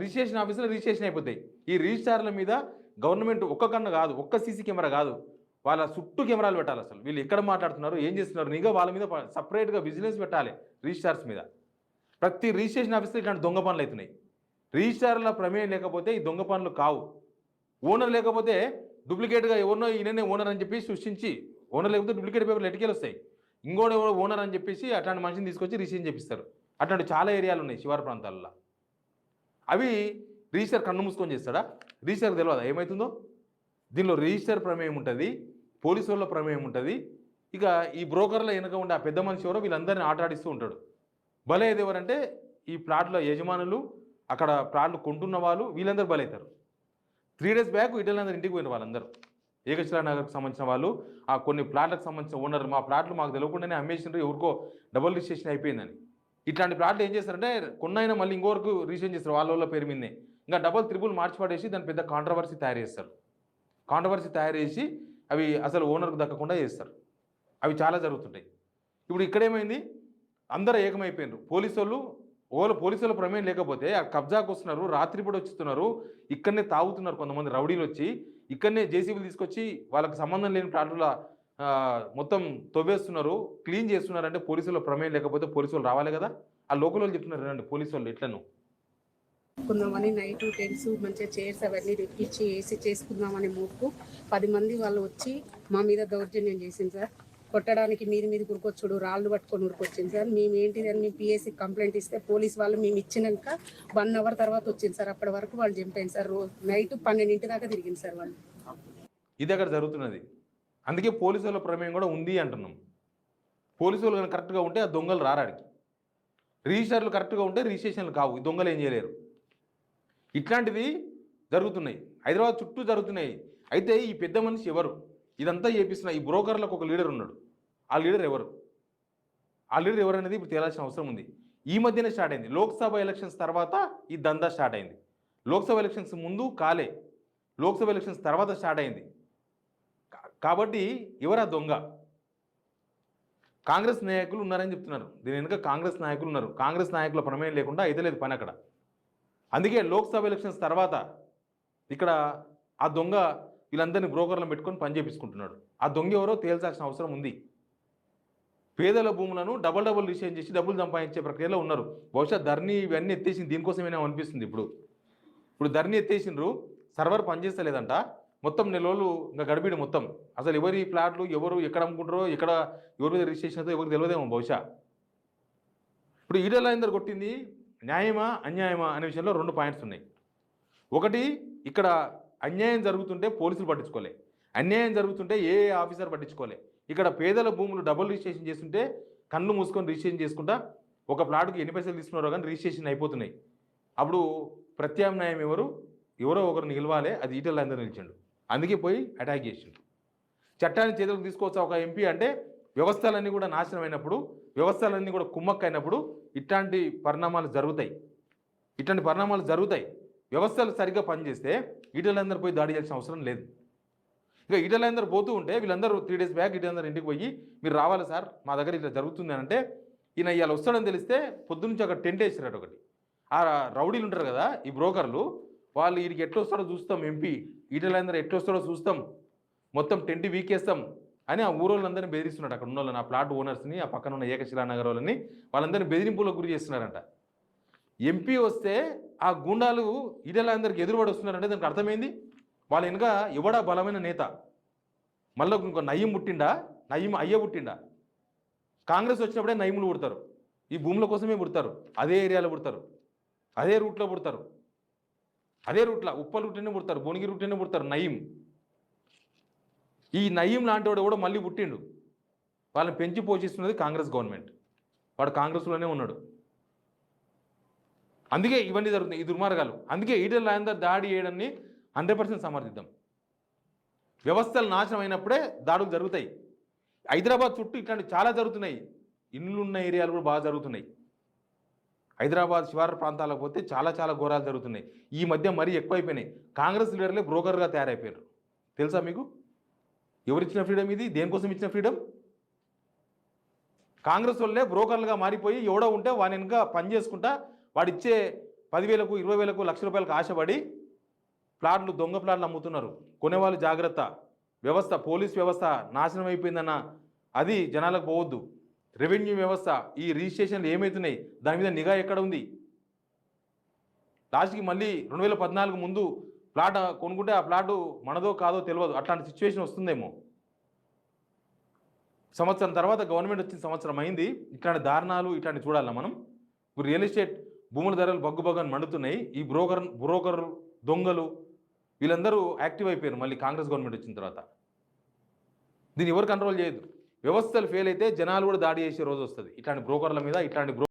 Registration ఆఫీసులో registration అయిపోతాయి. ఈ రిజిస్టార్ల మీద గవర్నమెంట్ ఒక్క కన్ను కాదు ఒక్క సీసీ కెమెరా కాదు. వాళ్ళ చుట్టూ కెమెరాలు పెట్టాలి అసలు. వీళ్ళు ఎక్కడ మాట్లాడుతున్నారు ఏం చేస్తున్నారు నిఘా వాళ్ళ మీద సపరేట్గా విజిలెన్స్ పెట్టాలి రిజిస్టార్స్ మీద. ప్రతి రిజిస్ట్రేషన్ ఆఫీస్లో ఇట్లాంటి దొంగ పనులు అవుతున్నాయి. రిజిస్టార్ల ప్రమేయం లేకపోతే ఈ దొంగ పనులు కావు. ఓనర్ లేకపోతే డూప్లికేట్గా ఎవరినో ఈయననే ఓనర్ అని చెప్పి సృష్టించి ఓనర్ లేకపోతే డూప్లికేట్ పేపర్లు ఎటుకేలు వస్తాయి. ఇంకోటి ఎవరో ఓనర్ అని చెప్పేసి అట్లాంటి మనిషిని తీసుకొచ్చి రిజిస్ట్రేషన్ చేపిస్తారు. అట్లాంటి చాలా ఏరియాలు ఉన్నాయి శివారు ప్రాంతాల్లో. అవి రిజిస్టర్ కన్ను మూసుకొని చేస్తాడా? రిజిస్టర్ తెలియదా ఏమవుతుందో దీనిలో రిజిస్టర్ ప్రమేయం ఉంటుంది పోలీసు వాళ్ళ ప్రమేయం ఉంటుంది. ఇక ఈ బ్రోకర్ల వెనక ఉండే ఆ పెద్ద మనిషి ఎవరో వీళ్ళందరినీ ఆటాడిస్తూ ఉంటాడు. బలయ్యేది ఎవరంటే ఈ ప్లాట్ల యజమానులు అక్కడ ప్లాట్లు కొంటున్న వాళ్ళు వీళ్ళందరూ బలవుతారు త్రీ డేస్ బ్యాక్ ఇటలందరూ ఇంటికి పోయిన వాళ్ళందరూ. ఏకశిలా నగర్కి సంబంధించిన వాళ్ళు ఆ కొన్ని ప్లాట్లకు సంబంధించిన ఓనర్ మా ప్లాట్లు మాకు తెలియకుండానే అమ్మేసినారు ఎవరికో డబుల్ రిజిస్ట్రేషన్ అయిపోయిందని. ఇట్లాంటి ప్లాట్లు ఏం చేస్తారంటే కొన్నైనా మళ్ళీ ఇంకొకరికి రీసెంట్ చేస్తారు వాళ్ళ వాళ్ళ పేరు మీదే. ఇంకా డబల్ త్రిబుల్ మార్చి పడేసి దాని పెద్ద కాంట్రవర్సీ తయారు చేస్తారు కాంట్రవర్సీ తయారు చేసి అవి అసలు ఓనర్కు దక్కకుండా చేస్తారు. అవి చాలా జరుగుతుంటాయి. ఇప్పుడు ఇక్కడేమైంది అందరూ ఏకమైపోయినారు పోలీసు వాళ్ళు ఓలో వాళ్ళ ప్రమేయం లేకపోతే ఆ కబ్జాకు వస్తున్నారు రాత్రిపూట వచ్చుతున్నారు ఇక్కడనే తాగుతున్నారు కొంతమంది రౌడీలు వచ్చి ఇక్కడనే జేసీబీలు తీసుకొచ్చి వాళ్ళకి సంబంధం లేని ప్లాట్ల మొత్తం తవ్వేస్తున్నారు క్లీన్ చేస్తున్నారు అంటే పోలీసుల ప్రమేయం లేకపోతే పోలీసు వాళ్ళు రావాలి కదా? ఆ లోకల్ వాళ్ళు చెప్తున్నారు రండి పోలీసు వాళ్ళు ఎట్లను. చేసుకుందామని నైట్ టెన్స్ మంచిగా చైర్స్ అవన్నీ తెప్పించి వేసి చేసుకుందామని మూడుకు పది మంది వాళ్ళు వచ్చి మా మీద దౌర్జన్యం చేసింది సార్. కొట్టడానికి మీది మీద ఉరికొచ్చుడు రాళ్ళు పట్టుకొని ఉరికొచ్చింది సార్. మేము ఏంటిది అని మేము పిఎస్సి కంప్లైంట్ ఇస్తే పోలీస్ వాళ్ళు మేము ఇచ్చినాక వన్ అవర్ తర్వాత వచ్చింది సార్. అప్పటి వరకు వాళ్ళు చంపాను సార్. రోజు నైట్ పన్నెండింటి దాకా తిరిగింది సార్ వాళ్ళు. ఇది అక్కడ జరుగుతున్నది. అందుకే పోలీసుల ప్రమేయం కూడా ఉంది అంటున్నాం. పోలీసులు కానీ కనుక కరెక్ట్గా ఉంటే ఆ దొంగలు రారాడికి రిజిస్టర్లు కరెక్ట్గా ఉంటే రిజిస్ట్రేషన్లు కావు. ఈ దొంగలు ఏం చేయలేరు. ఇట్లాంటివి జరుగుతున్నాయి. హైదరాబాద్ చుట్టూ జరుగుతున్నాయి. అయితే ఈ పెద్ద మనిషి ఎవరు? ఇదంతా చేపిస్తున్న ఈ బ్రోకర్లకు ఒక లీడర్ ఉన్నాడు. ఆ లీడర్ ఎవరు? ఆ లీడర్ ఎవరు అనేది ఇప్పుడు తేలాల్సిన అవసరం ఉంది. ఈ మధ్యనే స్టార్ట్ అయింది. లోక్సభ ఎలక్షన్స్ తర్వాత ఈ దందా స్టార్ట్ అయింది. లోక్సభ ఎలక్షన్స్ ముందు కాలే. లోక్సభ ఎలక్షన్స్ తర్వాత స్టార్ట్ అయింది. కాబట్టి ఎవరా దొంగ? కాంగ్రెస్ నాయకులు ఉన్నారని చెప్తున్నారు. దీని వెనుక కాంగ్రెస్ నాయకులు ఉన్నారు. కాంగ్రెస్ నాయకుల ప్రమేయం లేకుండా అయితే లేదు పని అక్కడ. అందుకే లోక్సభ ఎలక్షన్స్ తర్వాత ఇక్కడ ఆ దొంగ వీళ్ళందరినీ బ్రోకర్లను పెట్టుకొని పని చేపించుకుంటున్నాడు. ఆ దొంగ ఎవరో తేల్చాల్సిన అవసరం ఉంది. పేదల భూములను డబల్ డబుల్ రిజిస్ట్రేషన్ చేసి డబ్బులు సంపాదించే ప్రక్రియలో ఉన్నారు. బహుశా ధర్ని ఇవన్నీ ఎత్తేసింది దీనికోసమేనా అనిపిస్తుంది ఇప్పుడు. ఇప్పుడు ధర్ని ఎత్తేసిండ్రు సర్వర్ పనిచేస్తలేదంట. మొత్తం నెల రోజులు ఇంకా గడిపిడు మొత్తం. అసలు ఎవరి ఫ్లాట్లు ఎవరు ఎక్కడ అమ్ముకుంటారో ఎక్కడ ఎవరి మీద రిజిస్ట్రేషన్ అవుతుందో ఎవరికి తెలియదేమో బహుశా. ఇప్పుడు ఈడల అందరు కొట్టింది న్యాయమా అన్యాయమా అనే విషయంలో రెండు పాయింట్స్ ఉన్నాయి. ఒకటి ఇక్కడ అన్యాయం జరుగుతుంటే పోలీసులు పట్టించుకోలే. అన్యాయం జరుగుతుంటే ఏ ఆఫీసర్ పట్టించుకోలే. ఇక్కడ పేదల భూములు డబుల్ రిజిస్ట్రేషన్ చేస్తుంటే కన్ను మూసుకొని రిజిస్ట్రేషన్ చేసుకుంటా ఒక ప్లాట్కి ఎన్ని పైసలు తీసుకున్నారో కానీ రిజిస్ట్రేషన్ అయిపోతున్నాయి. అప్పుడు ప్రత్యామ్నాయం ఎవరు? ఎవరో ఒకరు నిలవాలే అది ఈటల అందరూ నిలిచిండు. అందుకే పోయి అటాక్ చేసిండు చట్టాన్ని చేతులకు తీసుకోవచ్చు ఒక ఎంపీ అంటే వ్యవస్థలన్నీ కూడా నాశనం అయినప్పుడు వ్యవస్థలన్నీ కూడా కుమ్మక్క అయినప్పుడు ఇట్లాంటి పరిణామాలు జరుగుతాయి. ఇట్లాంటి పరిణామాలు జరుగుతాయి. వ్యవస్థలు సరిగ్గా పనిచేస్తే ఈటలందరూ పోయి దాడి చేయాల్సిన అవసరం లేదు. ఇక ఈటలందరూ పోతూ ఉంటే వీళ్ళందరూ త్రీ డేస్ బ్యాక్ ఈటలందరూ ఇంటికి పోయి మీరు రావాలి సార్ మా దగ్గర ఇట్లా జరుగుతుంది అని అంటే ఈయన ఇవాళ వస్తాడని తెలిస్తే పొద్దునుంచి అక్కడ టెంట్ వేసినట్టు ఒకటి. ఆ రౌడీలు ఉంటారు కదా ఈ బ్రోకర్లు వాళ్ళు వీడికి ఎట్లా చూస్తాం ఎంపీ ఈటలందరూ ఎట్లా చూస్తాం. మొత్తం టెంట్ వీకేస్తాం అని ఆ ఊరోళ్ళందరినీ బెదిరిస్తున్నాడు అక్కడ ఉన్న వాళ్ళని ఆ ప్లాట్ ఓనర్స్ని ఆ పక్కన ఉన్న ఏకశిలా నగర్ వాళ్ళని వాళ్ళందరినీ బెదిరింపులకు గురి చేస్తున్నారంట. ఎంపీ వస్తే ఆ గుండాలు ఈటలందరికి ఎదురుబడి వస్తున్నారంటే దానికి అర్థమైంది? వాళ్ళ వెనుక ఎవడా బలమైన నేత? మళ్ళీ ఇంకో నయ్యం పుట్టిండా? నయ్యం అయ్య పుట్టిండా? కాంగ్రెస్ వచ్చినప్పుడే నయములు పుడతారు. ఈ భూముల కోసమే పుడతారు. అదే ఏరియాలో పుడతారు. అదే రూట్లో పుడతారు. అదే రూట్లో ఉప్ప రూట్నే పుడతారు బొనిగి రూట్నే పుడతారు నయీం. ఈ నయీం లాంటివాడు కూడా మళ్ళీ పుట్టిండు. వాళ్ళని పెంచి పోషిస్తున్నది కాంగ్రెస్ గవర్నమెంట్. వాడు కాంగ్రెస్లోనే ఉన్నాడు. అందుకే ఇవన్నీ జరుగుతున్నాయి ఈ దుర్మార్గాలు. అందుకే ఈటల రాజేందర్ దాడి చేయడాన్ని హండ్రెడ్ పర్సెంట్ సమర్థిద్దాం. వ్యవస్థలు నాశనం అయినప్పుడే దాడులు జరుగుతాయి. హైదరాబాద్ చుట్టూ ఇట్లాంటివి చాలా జరుగుతున్నాయి. ఇల్లు ఏరియాలు కూడా బాగా జరుగుతున్నాయి. హైదరాబాద్ శివార ప్రాంతాలకు పోతే చాలా చాలా ఘోరాలు జరుగుతున్నాయి. ఈ మధ్య మరీ ఎక్కువైపోయినాయి. కాంగ్రెస్ లీడర్లే బ్రోకర్గా తయారైపోయారు తెలుసా మీకు? ఎవరిచ్చిన ఫ్రీడమ్ ఇది? దేనికోసం ఇచ్చిన ఫ్రీడమ్? కాంగ్రెస్ వాళ్ళే బ్రోకర్లుగా మారిపోయి ఎవడో ఉంటే వాని వెనుక పని చేసుకుంటా వాడిచ్చే పదివేలకు ఇరవై వేలకు లక్ష రూపాయలకు ఆశపడి ప్లాట్లు దొంగ ప్లాట్లు అమ్ముతున్నారు. కొనేవాళ్ళు జాగ్రత్త. వ్యవస్థ పోలీస్ వ్యవస్థ నాశనం అయిపోయిందన్న. అది జనాలకు పోవద్దు. రెవెన్యూ వ్యవస్థ ఈ రిజిస్ట్రేషన్లు ఏమవుతున్నాయి దాని మీద నిఘా ఎక్కడ ఉంది? లాస్ట్కి మళ్ళీ రెండు వేల పద్నాలుగు ముందు ప్లాట్ కొనుక్కుంటే ఆ ప్లాటు మనదో కాదో తెలియదు అట్లాంటి సిచ్యువేషన్ వస్తుందేమో. సంవత్సరం తర్వాత గవర్నమెంట్ వచ్చిన సంవత్సరం అయింది. ఇట్లాంటి దారుణాలు ఇట్లాంటి చూడాలా మనం? ఇప్పుడు రియల్ ఎస్టేట్ భూముల ధరలు బగ్గుబగ్గని మండుతున్నాయి. ఈ బ్రోకర్ బ్రోకర్ దొంగలు వీళ్ళందరూ యాక్టివ్ అయిపోయారు మళ్ళీ కాంగ్రెస్ గవర్నమెంట్ వచ్చిన తర్వాత. దీన్ని ఎవరు కంట్రోల్ చేయదు వ్యవస్థలు ఫెయిల్ అయితే జనాలు కూడా దాడి చేసే రోజు వస్తుంది. ఇట్లాంటి బ్రోకర్ల మీద ఇట్లాంటి